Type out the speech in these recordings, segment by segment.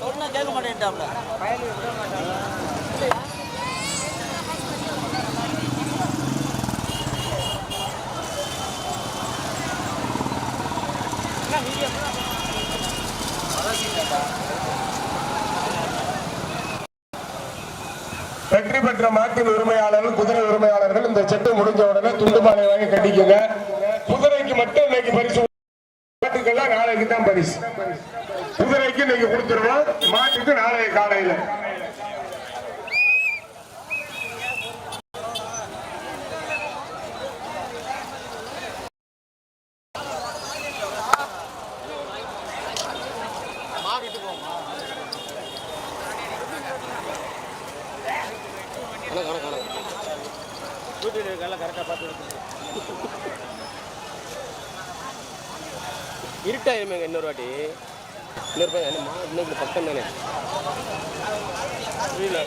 சொன்னா கேட்க மாட்டேன்ட்டாப்ல. வெற்றி பெற்ற மாட்டின் உரிமையாளர்கள் குதிரை உரிமையாளர்கள் இந்த செட்டு முடிஞ்ச உடனே துண்டு மாலை வாங்கி கட்டிக்கோங்க. குதிரைக்கு மட்டும் இன்னைக்கு பரிசு மாட்டுக்கெல்லாம் நாளைக்கு தான் பரிசு குதிரைக்கு இன்னைக்கு கொடுத்துருவோம் மாட்டுக்கு நாளைய காலையில இருட்டாயிருமேங்க இன்னொரு வாட்டி. இன்னொரு பையன் என்னம்மா இன்னொரு பக்கம் தானே. புரியல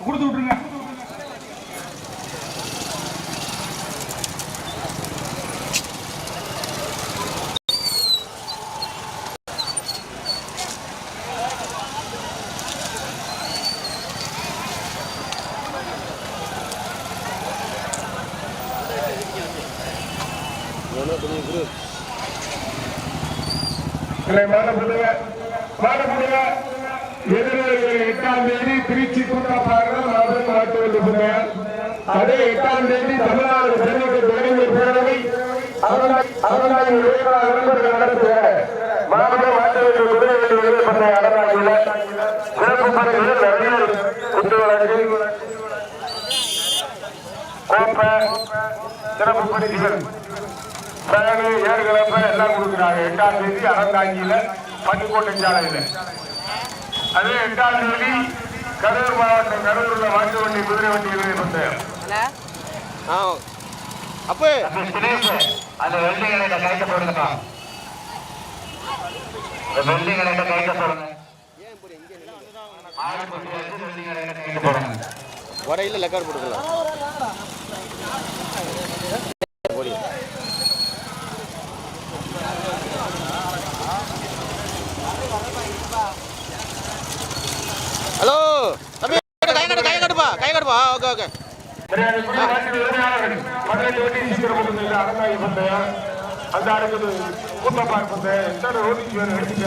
கொடுத்து விட்டுருங்க எவ்வளோ பெரிய குரு இல்லை மாடப்புடுங்க மாடப்புடுங்க எதிர்வருகிற எட்டாம் தேதி திருச்சி கூட்டப்பாடுற மதுரை மாட்டு வந்து அதே எட்டாம் தேதி தமிழ்நாடு ஜல்லிக்கட்டு இளைஞர் பேரவை அறந்தாங்கி நண்பர்கள் நடத்துகிற மாவட்ட மாட்டு வண்டி குதிரை வண்டி விருது பண்ண அறந்தாங்கில சிறப்பு பணிகளில் நிறைய குண்டு வழக்கு கோப்பை சிறப்பு பணிகள் பேனு ஏறுகளப்ப எல்லாம் கொடுக்குறாங்க எட்டாம் தேதி அறந்தாங்கியில பட்டுக்கோட்டை சாலையில அதே எட்டாம் தேதி கரூர் மாவட்டம் கரூர்ல வண்டி குதிரை வண்டி பந்தயம் அந்த கைட்ட போடுங்கப்பா கைட்ட போடுங்க. ஆறு வடையில் லெக்கார் போட்டுக்கலாம் ஹலோ தம்பி கை கட்டு கை கட்டுப்பா கை கட்டுப்பா. Okay okay. அந்த அடுத்தது கூட்டப்பார் பந்தயம் வேணும் எடுத்துக்க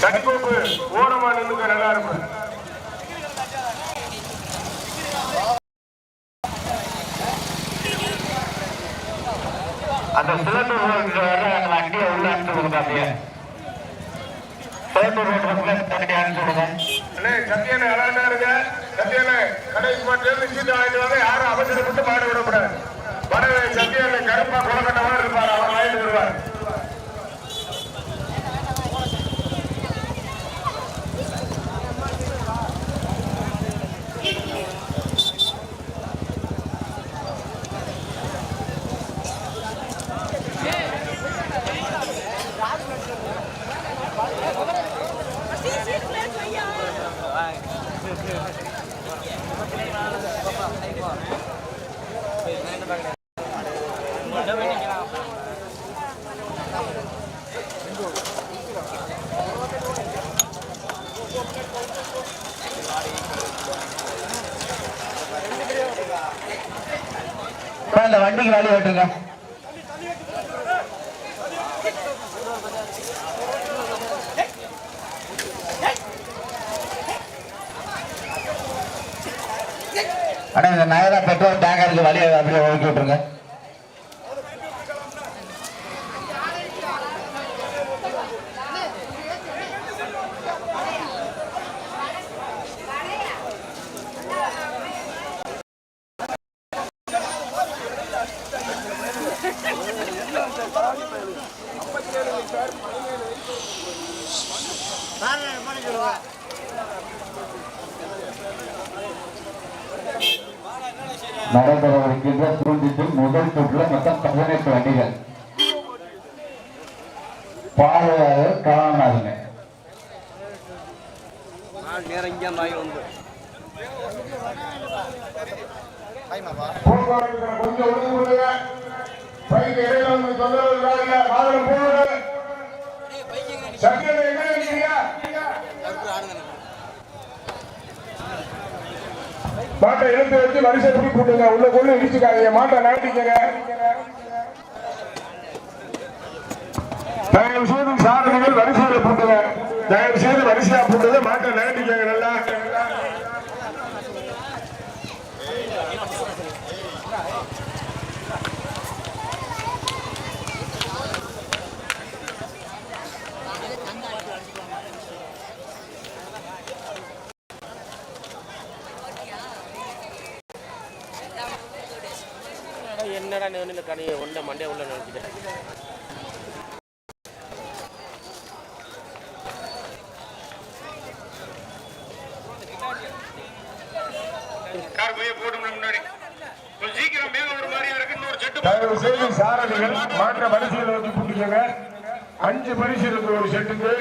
கடிக்கோப்பு ஓரமா நின்னுக்க நல்லா இருக்கும் அந்த சிலம்பு அந்த வண்டியை உள்ள அனுப்பிச்சு கொடுங்க அப்படியே சிலம்பு ரோட்ல தண்ணி அனுப்பிச்சு கொடுங்க அண்ணே சத்தியனை அழகா இருங்க சத்தியனை கடைக்கு மாட்டு சீட்டு வாங்கிட்டு வாங்க யாரும் அவசரப்பட்டு மாட விடக்கூடாது வடவே சத்தியனை கருப்பா குளக்கட்டமா இருப்பார் அவர் வாங்கிட்டு வருவார் அப்பா, இந்த வண்டிக்கு அண்ணா இந்த நயரா பெட்ரோல் டேங்கருக்கு வழியை அப்படியே ஒதுக்கி விட்டுருங்க நடைபெறவிருக்கின்ற தூண்டிட்டு முதல் சுற்றுல மொத்தம் பதினெட்டு வண்டிகள். பார்வையாளர் காணாதுங்க கொஞ்சம் ஒழுங்கு பண்ணுங்க தொந்தரவு சங்கர் எங்க இருக்கீங்க மாட்டை இழுத்து வச்சு வரிசை பிடி போட்டுங்க உள்ள கொண்டு இடிச்சுக்காதீங்க. மாட்டை நடத்திக்கங்க தயவு செய்து சாரதிகள் வரிசையில போட்டுங்க. தயவு செய்து வரிசையா போட்டது மாட்டை நகட்டிக்கங்க நல்லா என்னடா நீ கனி ஒன்றை மண்டே உள்ள நினைச்சிட்டேன் கார் போய் போட்டு முன்னாடி கொஞ்சம் சீக்கிரம் மேல ஒரு மாதிரியா இருக்கு. இன்னொரு செட்டு தயவு செய்து சாரதிகள் மாற்ற வரிசையில் வச்சு கூட்டிக்கங்க அஞ்சு பரிசு இருக்கு ஒரு செட்டுக்கு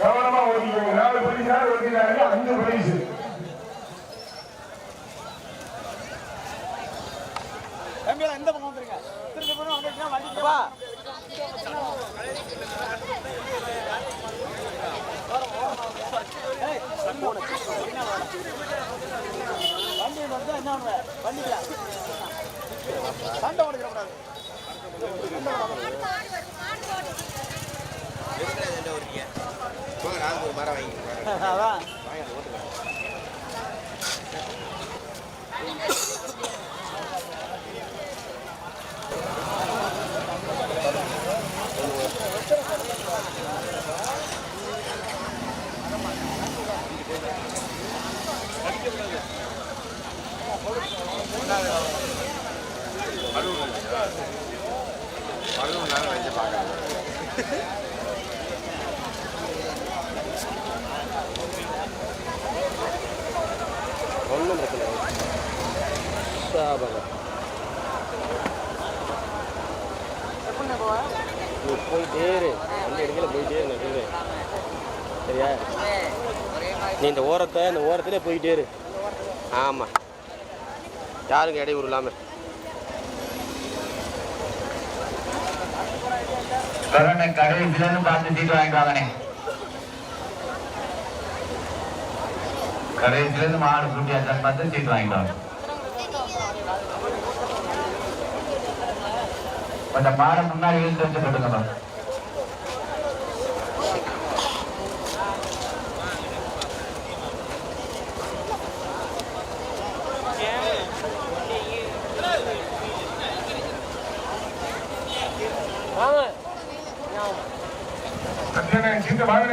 கவனமா ஓட்டிக்கோங்க நாலு பரிசா ஓட்டினாங்க அஞ்சு பரிசு மரம் வாங்கி ஒன்றும் பிரச்சனை இல்லை. நீ போயிட்டே இரு அந்த இடத்துல போயிட்டே இரு. சரியா நீ இந்த ஓரத்தை இந்த ஓரத்திலே போயிட்டே இரு ஆமாம் யாருங்க இடையூறு இல்லாமல் கருணை கடைசியில இருந்து பார்த்து சீட்டு வாங்கிட்டு வாங்கண்ணே கடைசியில இருந்து மாடு கூட்டியாச்சான்னு பார்த்து சீட்டு வாங்கிட்டு கொஞ்சம் மாடை முன்னாடி இழுத்து வச்சு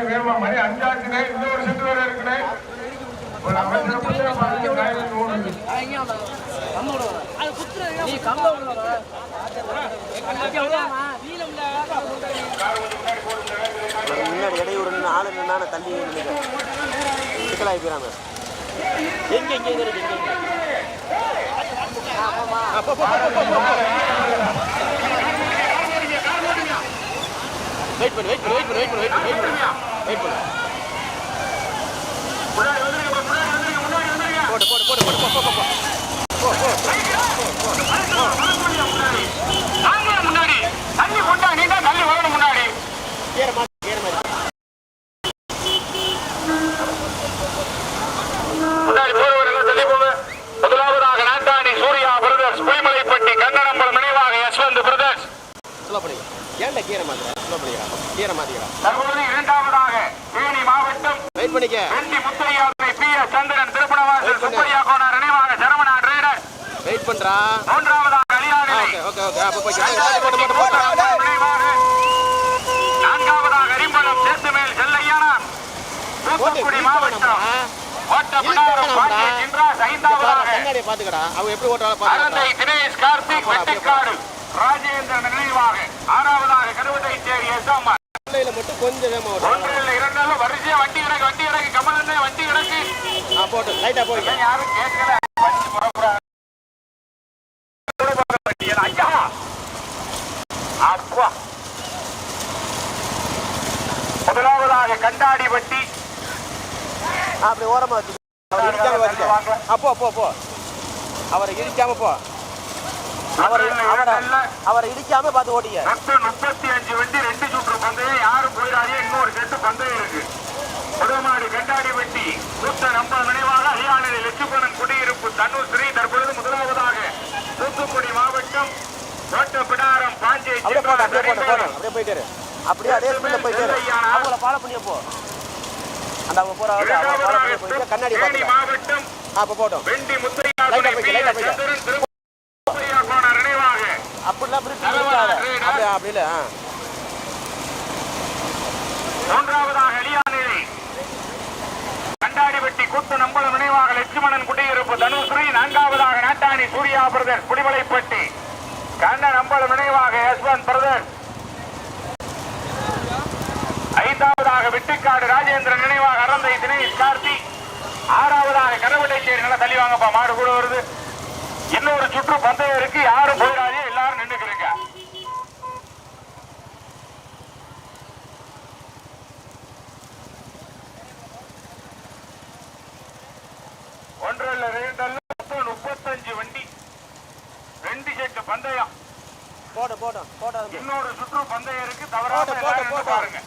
வேணுமா மணி அஞ்சாச்சுனே இன்னொரு செட்டு வேற இருக்குனே. ஒரு அமைச்சர் முன்னாடி இடையூறு நின்று ஆளு நின்னா தள்ளி நினைக்கிறேன் சிக்கலாகி போயிடாம எங்க எங்க எங்க இருக்கு எங்க எங்க வெயிட் பண்ணு வெயிட் பண்ணு வெயிட் பண்ணு வெயிட் பண்ணு வெயிட் பண்ணு வெயிட் பண்ணு போட்டு போட்டு போட்டு போட்டு போடு போட்டு போட்டு போட்டு போ போ போ முன்னாடி தண்ணி கொண்டா நீ தான் தள்ளி வரணும் முன்னாடி ஏன்டா கீரை மாத்திரா ஸ்லோ பண்ணிக்கிறா கீரை மாத்திக்கிறா தற்பொழுது இரண்டாவதாக தேனி மாவட்டம் வெயிட் பண்ணிக்க. பி எஸ் சந்திரன் திருப்பணவாசல் சுப்பையா கோனார் பண்றா மூன்றாவதாக அலியாநிலை ஓகே ஓகே ஓகே. அப்போ போய் போட்டு போட்டு போட்டு. நினைவாக நான்காவதாக அரிம்பலம் சேத்துமேல் செல்லையானார் தூத்துக்குடி மாவட்டம். ஓட்டப்படாரம் பாண்டிய சின்ராஸ் ஐந்தாவதாக. கண்ணாடியை பாத்துக்கடா அவங்க எப்படி ஓட்டாலும் தினேஷ் கார்த்திக் வெட்டிக்காடு ராஜேந்திரன் நினைவாக. ஆறாவதாக கருவத்தை பிள்ளையில மட்டும் கொஞ்சம் வேகமா ஒன்றில் இரண்டாலும் வரிசையா வண்டி கிடக்கு வண்டி கிடக்கு கமலண்ணே வண்டி கிடக்கு போட்டு லைட்டா போடுங்க ஏன் யாரும் கேட்கல வண்டி புறப்புறாங்க வண்டி எல்லாம். ஐயா அப்பா முதலாவதாக கண்டாடி வட்டி அப்படி ஓரமாக வச்சு. அவரை இடிக்காம வச்சுக்க அப்போ போ போ அவரை இடிக்காம போ. அவரை அவரை அவரை இடிக்காம பார்த்து மொத்தம் முப்பத்தி அஞ்சு வண்டி ரெண்டு சுற்று பந்தயம் யாரும் போயிடாதே இன்னொரு செட்டு பந்தயம் இருக்கு. முதமாடி கண்டாடி வெட்டி கூத்த நம்ப நினைவாக அரியானில் லட்சுமணன் குடியிருப்பு தன்னூர் ஸ்ரீ தற்பொழுது முதலாவதாக தூத்துக்குடி மாவட்டம் அப்படியே போட்டோம் அப்படியே போட்டோம் போட்டோம் அப்படியே போயிட்டு. அப்படியே அதே ஸ்பீடில் போயிட்டு. அவங்கள ஃபாலோ பண்ணியே போ அந்த அவங்க போகிற அவங்க ஃபாலோ பண்ணி போயிட்டு கண்ணாடி மாவட்டம் ஆ இப்போ போட்டோம் வெண்டி முத்தையா லைட்டா துணை போய்க்க, பி. லைட்டா எஸ். போய்க்க. சந்திரன் திருப்பூரியா கோணர் நினைவாக அப்படிலாம் பிரிச்சு இருக்காத அப்படியே அப்படி இல்லை மூன்றாவதாக அலியானிலை கண்டாடிவெட்டி கூத்து நம்பலம் நினைவாக லட்சுமணன் குடியிருப்பு தனுஸ்ரீ நான்காவதாக நாட்டாணி சூர்யா பிரதர்ஸ் குடிமலைப்பட்டி கண்ணன் அம்பலம் நினைவாக யஸ்வந்த் பிரதன் ஐந்தாவதாக விட்டுக்காடு ராஜேந்திரன் நினைவாக அறந்தை தினேஷ் கார்த்தி. ஆறாவதாக கரவட்டைச்சேரி நல்லா தள்ளி வாங்கப்பா மாடு கூட வருது. இன்னொரு சுற்று பந்தயம் இருக்கு யாரும் போயிடாதே எல்லாரும் நின்றுக்கிறீங்க ஒன்றல்ல ரெண்டல்ல மொத்தம் முப்பத்தஞ்சு வண்டி ரெண்டு செட்டு பந்தயம் போட்டோம் போட்டோம் போட்டோம் இன்னொரு சுற்று பந்தயம் இருக்கு தவறாம. பாருங்க.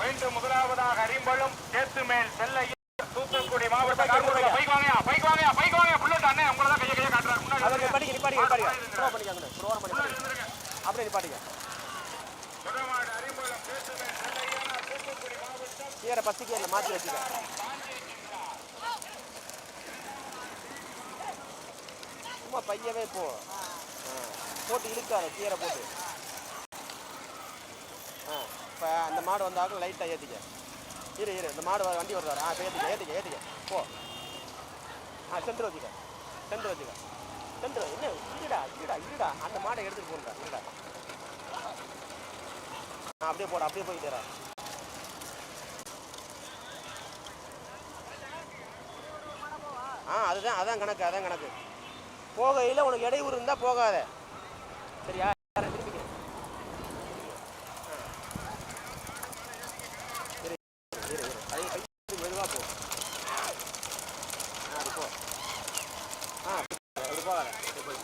மீண்டும் முதலாவதாக அரிம்பளம் சேத்துமேல் செல்லையா தூத்துக்குடி மாவட்டம் கார்குடியில் பைக் வாங்கயா பைக் வாங்கயா பைக் வாங்கயா புல்லட் அண்ணே உங்களை தான் கையை கையை காட்டுறாரு. முன்னாடி. படிக்க நிப்பாடிக்க நிப்பாடிக்க. ஸ்லோ பண்ணிக்காங்க ஸ்லோ பண்ணி. அப்படியே நிப்பாட்டிக்க முதலாவது அரிம்பளம் சேத்துமேல் செல்லையா தூத்துக்குடி மாவட்டம் கீரை பத்து கீரை மாற்றி வச்சுக்க சும்மா பையவே போ. போட்டு இழுக்காத கீரை போட்டு. ஆ இப்போ அந்த மாடு வந்தாலும் லைட்டாக ஏற்றிக்க இரு இரு இந்த மாடு வர- வண்டி வருவார் ஆ இப்போ ஏற்றிக்க ஏற்றிக்க ஏற்றிக்க போ. ஆ சென்டர் வச்சுக்க. சென்டர் வச்சுக்க. சென்டர் என்ன இருடா இருடா இருடா. அந்த மாடை எடுத்துகிட்டு போடுறா இருடா. ஆ அப்படியே போட அப்படியே போயிட்டு ஆ அதுதான் அதான் கணக்கு அதான் கணக்கு. போகையில் உனக்கு இடையூறு இருந்தால் போகாத. சரியா திருப்பிக்க. ஆ. இரு, இரு, இரு. கை கை மெதுவா போ ஆ, அப்படி போ ஆ அப்படி அப்படி போகாத அப்படி போய்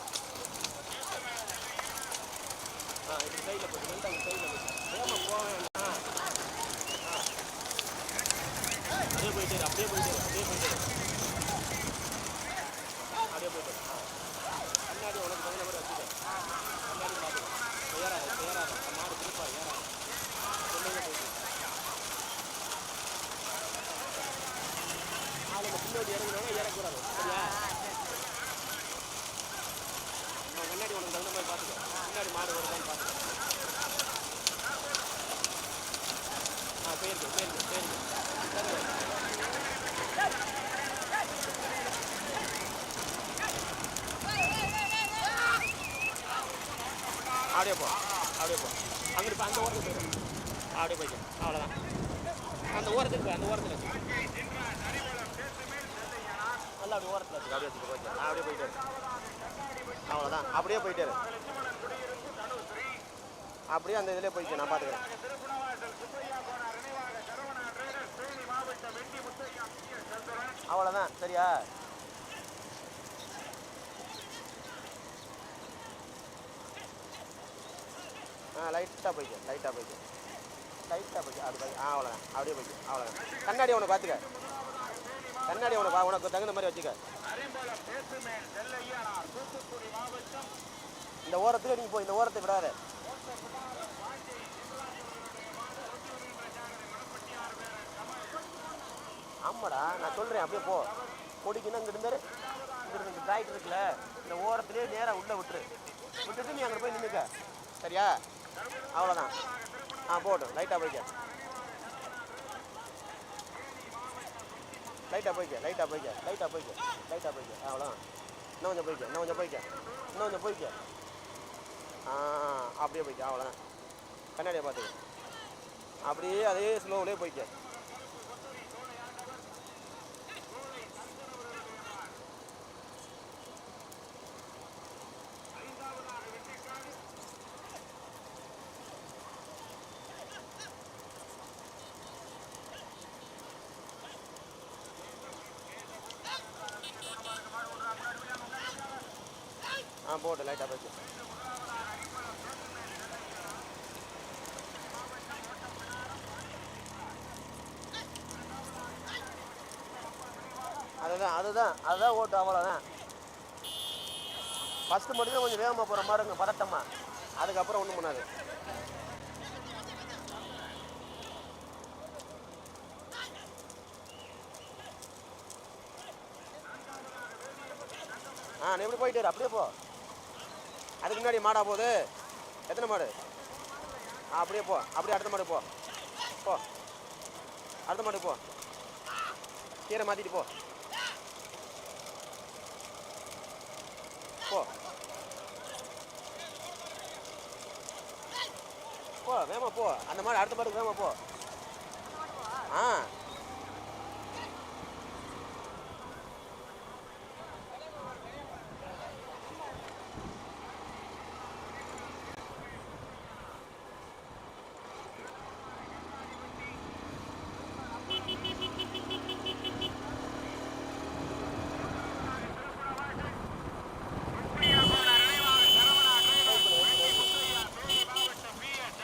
ஆ இப்படி சைடில் போய் ரெண்டாவது சைடில் போய் வேகமாக போக வேண்டாம் ஆ. அப்படியே போயிட்டே இரு, அப்படியே போயிட்டே இரு, அப்படியே போயிட்டே இரு. அப்படியே போயிட்டு இரு. ஆ. கண்ணாடி உனக்கு தகுந்த மாதிரி வச்சுக்க கண்ணாடி பார்த்துக்க ஏறாத ஏறாத மாடு திருப்பா ஏறாத சொல்லுங்க போயிட்டு ஆளுங்க பின்னாடி இறங்கினவங்க இறக்கூடாது சரியா ஆ, கண்ணாடி உனக்கு தகுந்த மாதிரி பார்த்துக்க பின்னாடி மாடு வருதான்னு பார்த்துக்க ஆ போயிருக்கு போயிருக்கு போயிருக்கு சரி அப்படியே போ அப்படியே போ அங்கிட்டு போ, அந்த ஓரத்துக்கு போயிரு அப்படியே போய்க்க அவ்வளோதான் அந்த ஓரத்துக்கு போய் அந்த ஓரத்தில் வச்சு நல்லா அப்படி ஓரத்தில் வச்சு அப்படியே வச்சுக்க போச்சு அப்படியே போயிட்டு இரு. அவ்வளோதான் அப்படியே போயிட்டு இரு. அப்படியே அந்த இதிலே போய்க்க நான் பார்த்துக்கிறேன். அவ்வளோதான் சரியா? ஆ லைட்டாக போய்க்க லைட்டாக போய்க்க லைட்டாக போய்க்க அப்படி போய் ஆ அவ்வளோதான் அப்படியே போய்க்க அவ்வளோதான் கண்ணாடி உனக்கு பார்த்துக்க. கண்ணாடி ஒன்று பா- உனக்கு தகுந்த மாதிரி வச்சுக்க. இந்த ஓரத்தில் நீங்கள் போய் இந்த ஓரத்தை விடாத. ஆமாடா நான் சொல்கிறேன் அப்படியே போ. கொடிக்கணும் இங்கிட்டு இருந்தாரு. இங்கிட்டு இருந்து டிராக்டர் இருக்குல்ல இந்த ஓரத்துலேயே நேராக உள்ளே விட்டுரு. விட்டுட்டு நீ அங்கே போய் நின்றுக்க சரியா? அவ்வளோதான் ஆ போட்டும் லைட்டாக போய்க்க. லைட்டாக போய்க்க லைட்டாக போய்க்க லைட்டாக போய்க்க லைட்டாக போய்க்க. அவ்வளோதான் இன்னும் கொஞ்சம் போய்க்க இன்னும் கொஞ்சம் போய்க்க இன்னும் கொஞ்சம் போய்க்க. ஆ அப்படியே போய்க்க அவ்வளோதான் கண்ணாடியை பார்த்துக்க. அப்படியே அதே ஸ்லோவிலே போய்க்க ஆ போட்டு லைட்டாக போச்சு அதுதான் அதுதான் ஓட்டு அவ்வளோதான் ஃபஸ்ட்டு மட்டும் கொஞ்சம் வேகமாக போகிற மாதிரி இருக்கும் பதட்டமா. அதுக்கப்புறம் ஒன்றும் பண்ணாது. ஆ நீ எப்படி போயிட்டு அப்படியே போ. அதுக்கு முன்னாடி மாடா போகுது. எத்தனை மாடு? ஆ அப்படியே போ. அப்படியே அடுத்த மாடு போ. போ. அடுத்த மாடு போ. கீரை மாற்றிட்டு போ. போ போ வேமா போ அந்த மாதிரி அடுத்த பாட்டுக்கு வேமா போ ஆ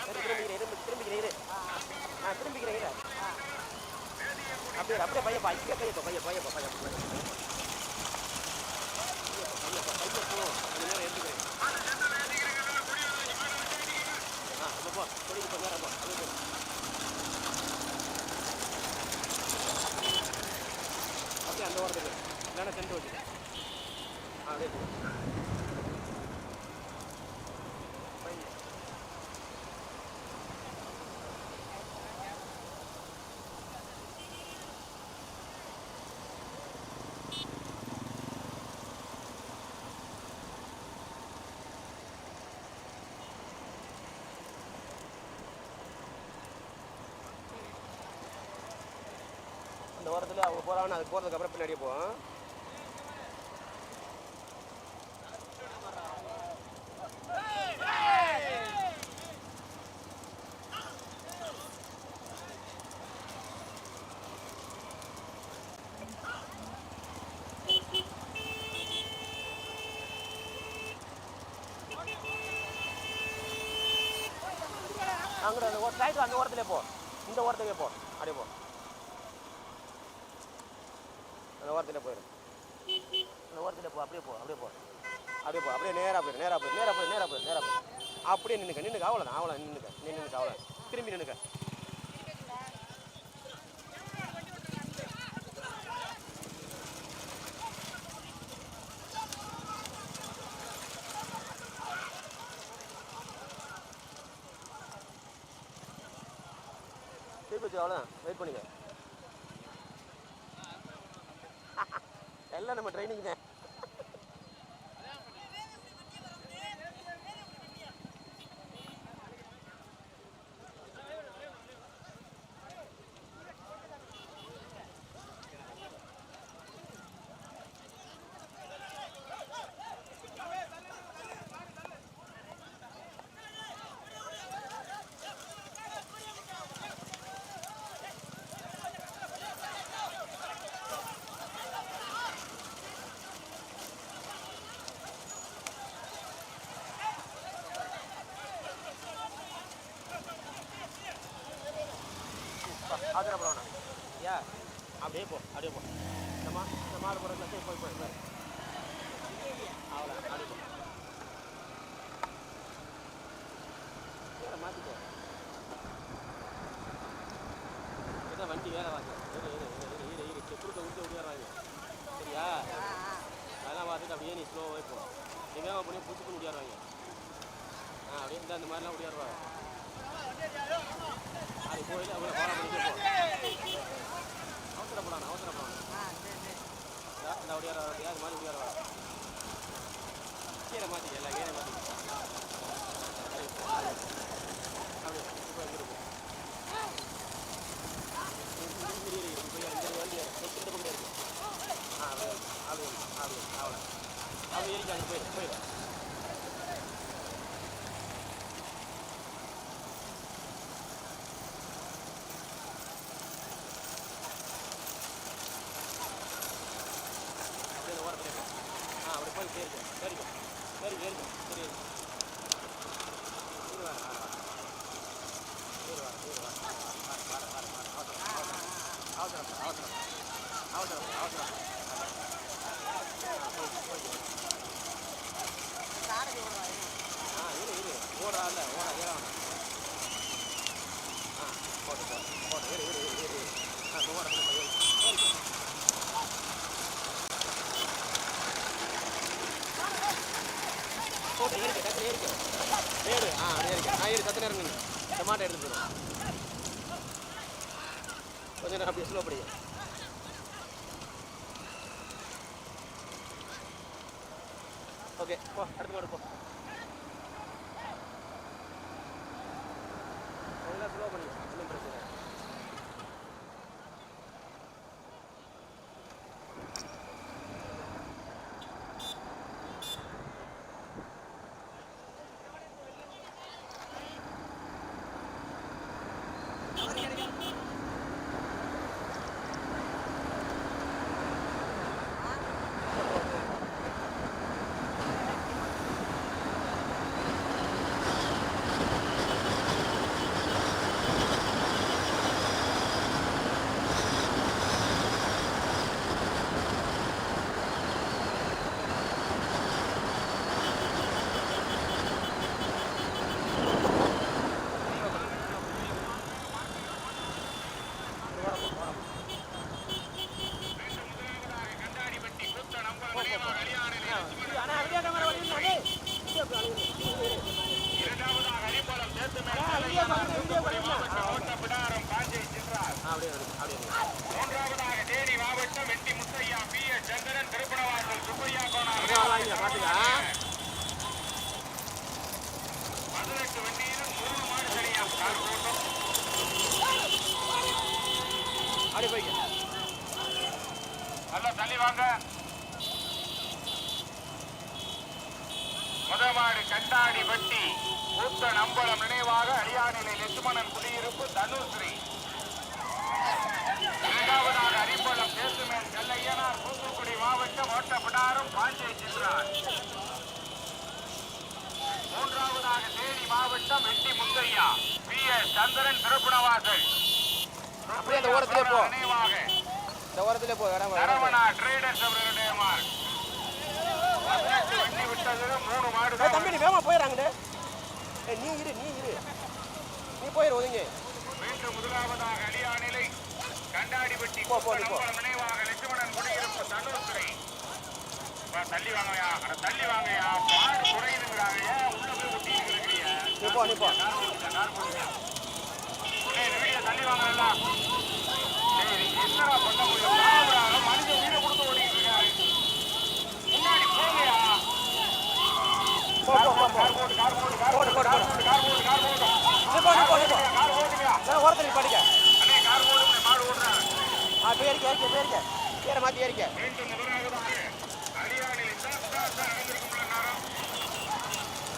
திரும்பிக்கிறேன் இரு, திரும்பிக்கிறேன் இரு. ஆ திரும்பிக்கிறேன் இரு. அப்படியே இரு, அப்படியே பையப்பா இங்கே பையப்பா பையப்பா பையப்பா பையப்பா பையப்பா பையப்பா பையப்போ கொஞ்ச நேரம் எடுத்துக்கிறேன் ஆ அப்போ போ சொல்லிட்டு போ நேரம் போ அப்படியே போ. அப்படியே அந்த ஓரத்துக்கு இல்லைன்னா சென்ட் வச்சு ஆ அப்படியே போ பையன் அந்த அவங்க போகிறாங்க அது போகிறதுக்கு அப்புறம் பின்னாடியே போவோம். அங்கே அந்த ஒரு சைடு அந்த ஓரத்துலேயே போ. இந்த ஓரத்துலேயே போ. அப்படியே போ அந்த ஓரத்தில் போயிடும் இந்த ஓரத்தில் போ அப்படியே போ அப்படியே போ. அப்படியே போ அப்படியே நேராக போயிடும் நேராக போயிடும் நேராக போயிடும் நேராக போயிடும் நேராக போயிடும் அப்படியே நின்றுக்க நின்றுக்க அவ்வளோதான் அவ்வளோ நின்றுக்க நின்றுக்க அவ்வளோ திரும்பி நின்றுக்க திருப்பி வச்சு அவ்வளோதான் வெயிட் பண்ணுங்க எல்லாம் நம்ம ட்ரைனிங் தான் அதில் போடணும். ஐயா அப்படியே போ அப்படியே போ. நம்ம இந்த மாடு போடுறது போய் போய் போய். அவ்வளோ அப்படியே போ. மாற்றிக்கோ இதான் வண்டி வேலை வாங்க இரு இரு இரு இரு இரு செப்புருக்க விட்டு ஓடிடுறாங்க சரியா? அதெல்லாம் பார்த்துட்டு அப்படியே நீ ஸ்லோவாக போ. நீ அப்படியே பண்ணி புதுக்கு முடியாடுறாங்க ஆ அப்படியே இந்த அந்த மாதிரிலாம் முடியாடுவாங்க அது போயிட்டு அவ்வளோ ஃபாலோ பண்ணிட்டே இந்த ஒடியார வரட்டியா அது மாதிரி ஒடியார வர கீரை மாற்றி எல்லாம் கீரை மாற்றி அப்படியே இப்போ இருக்கும் பக்கம் இருக்கு ஆ அப்படியே அப்படியே அப்படியே அவ்வளோ அப்படியே இருக்காங்க போயிடு போயிடு அப்படியே இந்த ஓரத்துல இருக்கு. ஆ அப்படி போய் சரி சரிக்கும் சரி சரி சரி இரு வா, வா, வா. இரு வா, இரு வா. வா, வா, வா, வா, வா, வா. அவசரம், அவசரம், அவசரம். அவசரம், அவசரம். ஆ, இரு, இரு. ஓடுறா இல்ல, ஓடா, ஏற வேணாம். ஆ, போடு, போடு, போடு. இரு, இரு, இரு, இரு, இரு. ஆ, இப்ப ஓட, இப்ப ஏறு. ஏறிக்கோ. போட்டு ஏறிக்க, ஏறிக்க. ஏறு, ஆ, அப்படியே ஏறிக்க. ஆ, ஏறு, சத்து நேரம் நில்லு. இந்த மாட்டை எடுத்துட்டு கொஞ்சம் கொஞ்ச அப்படியே ஸ்லோ படிங்க ஓகே போ அடுத்து போடு போ அதெல்லாம் ஸ்லோ பண்ணிங்க ஒன்றும் பிரச்சனை இல்லை. கண்டாடிப்பட்டி கூத்த நம்பர் நினைவாக அடியானிலே அண்ணா அப்படியே கேமரா வழி இரண்டாவதாக அரிப்பளம் சேர்த்து மேல் வீடியோ பண்ணுங்க வீடியோ பண்ணுங்க மாவட்ட பிடாரம் காஞ்சை சென்றார் அப்படியே வருது அப்படியே வருது. மூன்றாவதாக தேனி மாவட்டம் வெட்டி முத்தையா பி எஸ் சந்திரன் திருப்பணவாசல் சுப்பையா அப்படியே வாங்க பாத்துக்க பதினெட்டு வண்டியிலும் மூணு மாடு சரியா கார் கூட்டம் அப்படியே போய்க்க நல்லா தள்ளி வாங்க முதமாடு கண்டாடி வட்டி கூத்த நம்பலம் நினைவாக அரியாநிலை லட்சுமணன் குடியிருப்பு தனுஸ்ரீ. இரண்டாவதாக அரிப்பளம் தேசுமேல் கல்லையனார் தூத்துக்குடி மாவட்டம் ஓட்டப்பிடாரம் பாஞ்சை சென்றார். மூன்றாவதாக தேனி மாவட்டம் வெட்டி முத்தையா. பி. எஸ். சந்திரன் திருப்புணவாசல். நினைவாக. இந்த ஓரத்திலே போ ட்ரேடர்ஸ் அவர்களுடைய மார்க். வண்டி விட்டதுல மூணு மாடு ஏய், தம்பி நீ வேகமா போயிடறாங்கடே ஏய் நீ இரு நீ இரு. நீ போயிரு ஒதுங்க. மீண்டும் முதலாவதாக அடியாநிலை கண்டாடிப்பட்டி போ, போ, போ. நினைவாக லட்சுமணன் குடியிருப்பு தனுசுரை தள்ளி வாங்கயா அட தள்ளி வாங்கயா மாடு குறையுதுங்கிறாங்க உள்ள போய் ஒட்டி இருக்கிறீங்க. நீ போ நீ போ. ஏய், வீடியோ தள்ளி வாங்கல சரி என்னடா பண்ண முடியும் பாவறாங்க மனுஷன் வீட கொடுத்து ஓடிட்டு இருக்காரு முன்னாடி போங்கயா போ போ போ போ கார் போடு கார் போடு கார் போடு, போடு போடு, கார் போடு கார் போடு கார் போடு நீ போ நீ போ நீ போ கார் ஓட்டுங்க நான் ஓரத்தில் படிக்க ஆ ஏறிக்க ஏறிக்க ஏறிக்க மாற்றி ஏறிக்க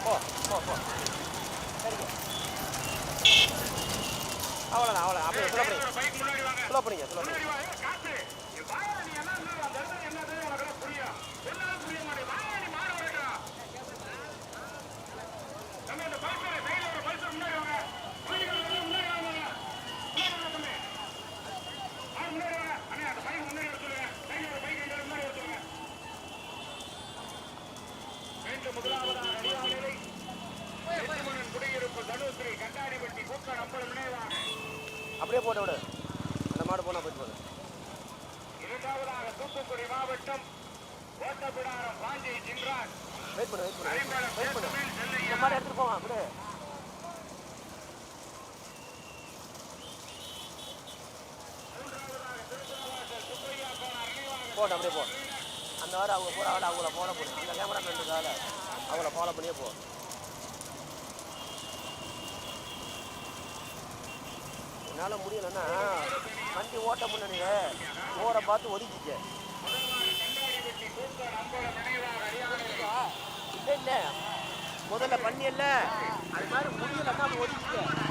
போ போ போ அவ்வளோ அப்படியே சொல்ல பண்ணி சொல்ல முன்னாடி சொல்ல ஸ்லோ பண்ணிக்க ஸ்லோ பண்ணி முன்னாடி வா ஏய், காத்து நீ வாயா நீ என்ன இருந்தாலும் அந்த இடத்துல என்னது உனக்கு எல்லாம் புரியும் என்னாலும் புரிய மாட்டேன் வாயா நீ மாடு வரட்டா நம்ம இந்த பல்சர் கையில ஒரு பல்சர் முன்னாடி வாங்க முன்னாடி வாங்க முன்னாடி வாங்க முன்னாடி வாங்க தம்பி ஆ முன்னாடி வாங்க அண்ணே அந்த பைக் முன்னாடி வர சொல்லுங்க கையில ஒரு பைக் எங்க முன்னாடி வர சொல்லுங்க மீண்டும் முதலாவதாக அடியாநிலை லட்சுமணன் குடியிருப்பு தனுஸ்ரீ கண்டாடிப்பட்டி கூட்ட நம்பர் நினைவாக அப்படியே போட்டு விடு அந்த மாடு போனால் போயிட்டு போகுது இரண்டாவதாக தூத்துக்குடி மாவட்டம் ஓட்டப்பிடாரம் பாஞ்சை சின்ராஜ் வெயிட் பண்ணு வெயிட் பண்ணு அரிமளம் வெயிட் பண்ணு தேசுமேல் இந்த செல்லையா மாடு எடுத்துட்டு போவான் அப்படியே போட்டு அப்படியே போ. அந்த வாரம் அவங்க போகிற ஆள் அவங்கள ஃபாலோ பண்ணி. அந்த கேமரா மேனுக்கால அவங்கள ஃபாலோ பண்ணியே போ. என்னால் முடியலைன்னா வண்டி ஓட்ட முன்னாடியே ஓரை பார்த்து ஒதுக்கிக்க. இல்லை முதல்ல பண்ணியல்ல அது மாதிரி முடியலைன்னா அப்படி ஒதுக்கிக்க.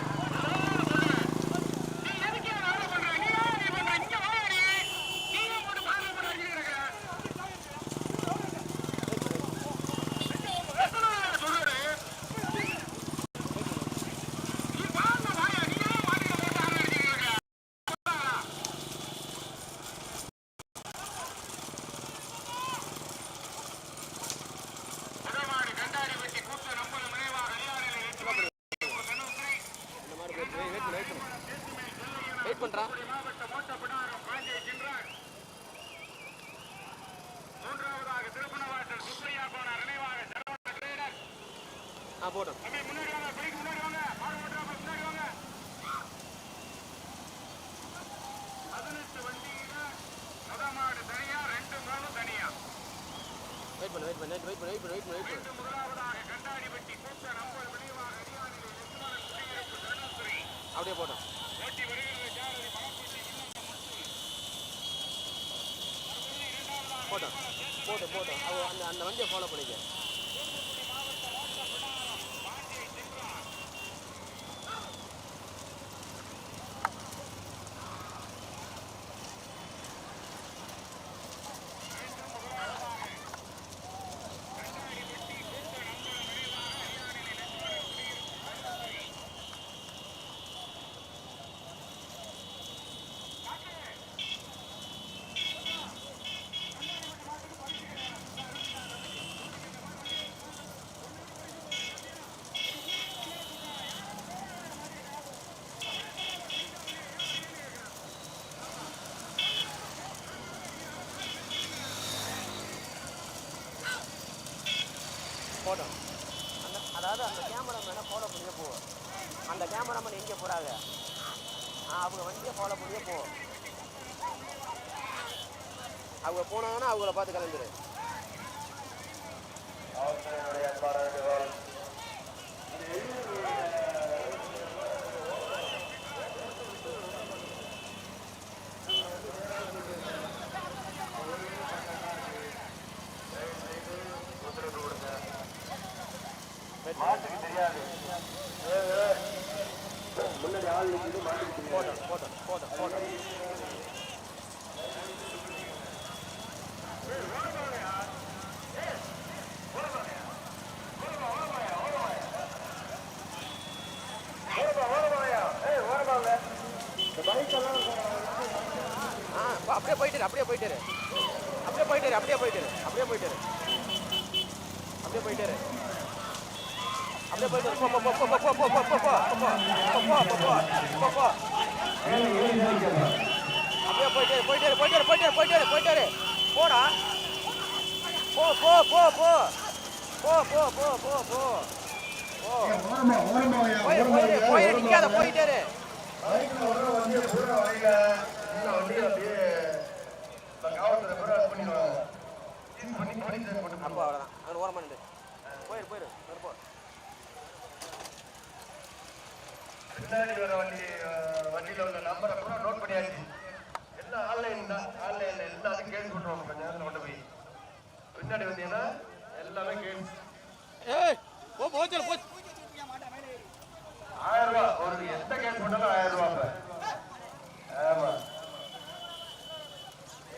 மீண்டும் முதலாவதாக கண்டாடிப்பட்டி கூட்டம் நம்பர் அப்படியே போட்டோம். ஓட்டி வருகிற ஜாரதி மலப்பட்டி போட்டோம் போட்டோம். போட்டோம் அந்த அந்த வண்டியை ஃபாலோ பண்ணிக்க. அதாவது அந்த கேமராமேனை ஃபாலோ பண்ணியே போ அந்த கேமராமேன் எங்கே போகிறாங்க அவங்க வண்டியை ஃபாலோ பண்ணியே போ அவங்க போனாங்கன்னா அவங்கள பார்த்து கலந்துரு போட்டோம் போட்டோம் போட்டோம் போட்டோம் ஆ போ- அப்படியே போயிட்டாரு அப்படியே போயிட்டாரு அப்படியே போயிட்டாரு அப்படியே போயிட்டாரு அப்படியே போயிட்டாரு இரு. அப்படியே போயிட்டாரு இரு. அப்படியே போயிட்டு இரு. போ போ போ போ போ போ போ போ போ போ போ போ போ போ போ போ அப்படியே போயிட்டாரு போயிட்டாரு போயிட்டாரு போயிட்டாரு போயிட்டாரு போயிட்டாரு போடா போ போ போ போ போ போ போ போ போ போயிரு போயிரு நிக்காத போயிட்டே இரு பைக்ல வர வண்டியை பூரா வரையில இந்த வண்டியை அப்படியே இந்த காவல்துறை பூரா இது பண்ணிடுவாங்க சீஸ் பண்ணி போலீஸ் ஸ்டேஷன் கொண்டு அப்போ அவ்வளோதான் அங்கே ஓரமாக நின்று போயிரு போயிரு போயிரு, போ பின்னாடி வர வண்டி வண்டியில உள்ள நம்பரை பூரா நோட் பண்ணியாச்சு. எல்லாம் ஆன்லைன் தான் ஆன்லைன்ல எல்லாத்துக்கும் கேஸ் போட்டுருவாங்க கொஞ்ச நேரத்தில் கொண்டு போய். பின்னாடி வந்தீங்கன்னா எல்லாமே போ ஆயிரம் ரூபா ஒரு எந்த கேஸ் போட்டாலும் ஆயிரம் ரூபா இப்ப. ஆமா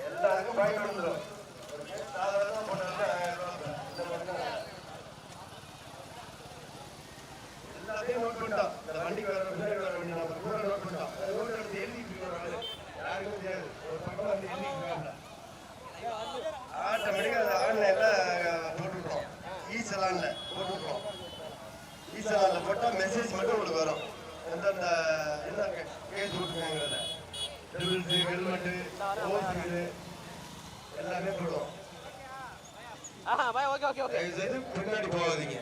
எல்லாருக்கும் பைக் வந்துடும் ஒரு கேஸ் சாதாரணமா போட்டாலும் ஆயிரம் ரூபா இப்ப. இந்த மாதிரி தான். எல்லாத்தையும் நோட் பண்ணிட்டோம் இந்த வண்டிக்கு வர பின்னாடி வர வண்டி நம்ம பூரா நோட் பண்ணிட்டோம் அதை நோட் எடுத்து எழுதிட்டு இருக்கிறாங்க யாருக்கும் தெரியாது ஒரு பக்கம் வந்து எழுதிட்டு ஆட்டோமேட்டிக்காக அதை ஆன்லைன்ல போட்டுவிட்றோம் ஈ சலான்ல போட்டுவிட்றோம் ஈசலால போட்டால் மெசேஜ் மட்டும் உங்களுக்கு வரும். எந்தெந்த என்ன கேஸ் கொடுக்குறாங்கிறத டெபிள்ஸு ஹெல்மெட்டு ஓசுகள் எல்லாமே போடுவோம். தயவு செய்து பின்னாடி போகாதீங்க.